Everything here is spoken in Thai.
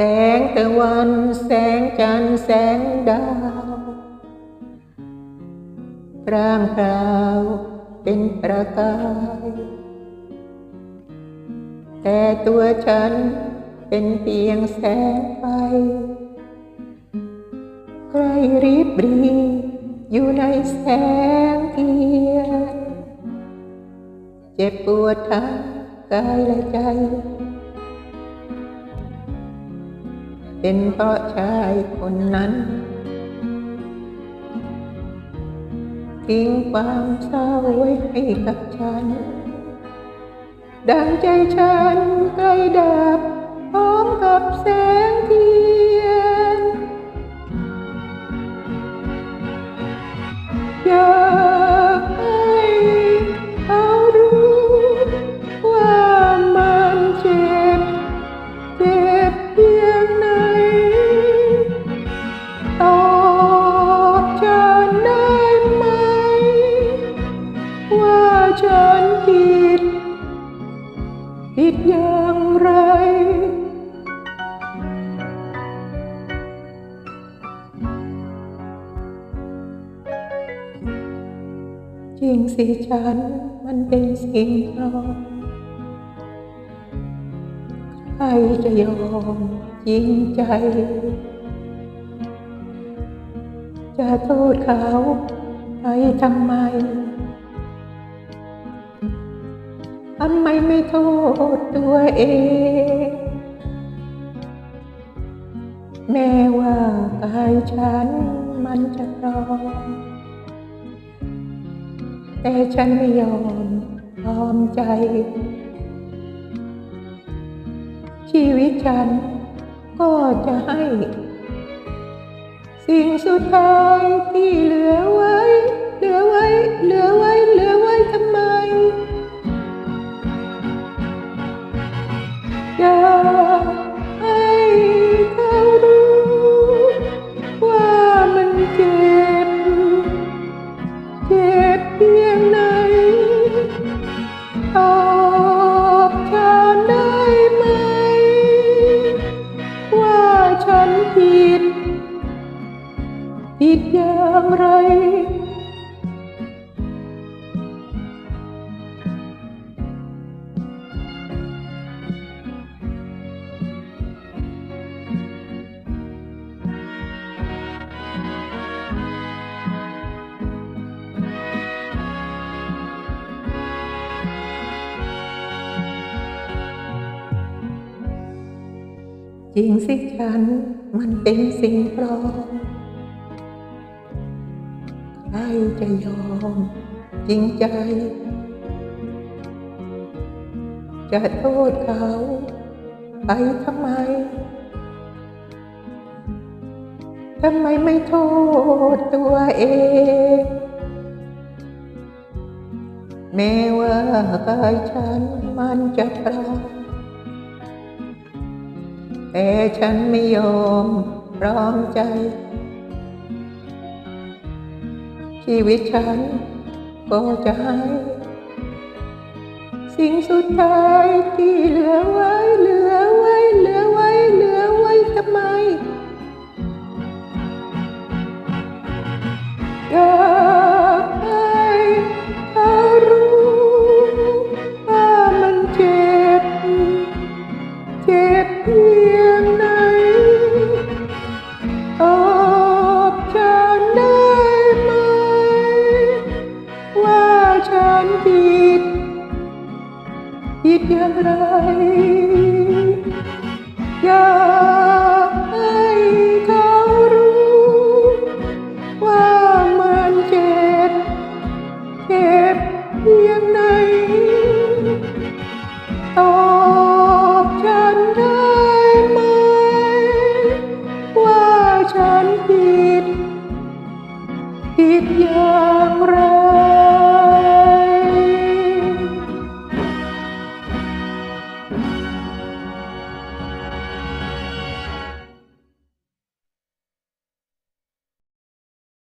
แสงตะวันแสงจันทร์แสงดาวร่างราวเป็นประกาย แต่ตัวฉันเป็นเพียงแสงไฟใกล้รีบรีอยู่ในแสงเทียนเจ็บปวดทั้งกายและใจ เป็นเพราะชายคนนั้น ทิ้งความเศร้าไว้ให้กับฉัน ดังใจฉันใกล้ดับพร้อมกับแสงที่ จริงสิฉันมันเป็นสิ่งปลอมใครจะยอมจริงใจ จะโทษเขาไปทำไมทำไมไม่โทษตัวเอง แม้ว่ากายฉันมันจะปลอม แต่ฉันไม่ยอมยอมใจ ชีวิตฉันก็จะให้ สิ่งสุดท้ายที่เหลือไว้ เหลือไว้ เหลือไว้ เหลือไว้ทำไมอยา อย่างไร จริงสิฉันมันเป็นสิ่งปลอม จะยอมจริงใจ จะโทษเขาไปทำไม ทำไมไม่โทษตัวเอง แม้ว่ากายฉันมันจะพร้อมแต่ฉันไม่ยอมพร้อมใจ ชีวิตฉันก็จะให้ สิ่งสุดท้ายที่เหลือไว้เหลือ อย่างไร อยากให้เขารู้ ว่ามันเจ็บ เจ็บเพียงไหนตอบฉันได้ไหม ว่าฉันผิดผิดอย่างไร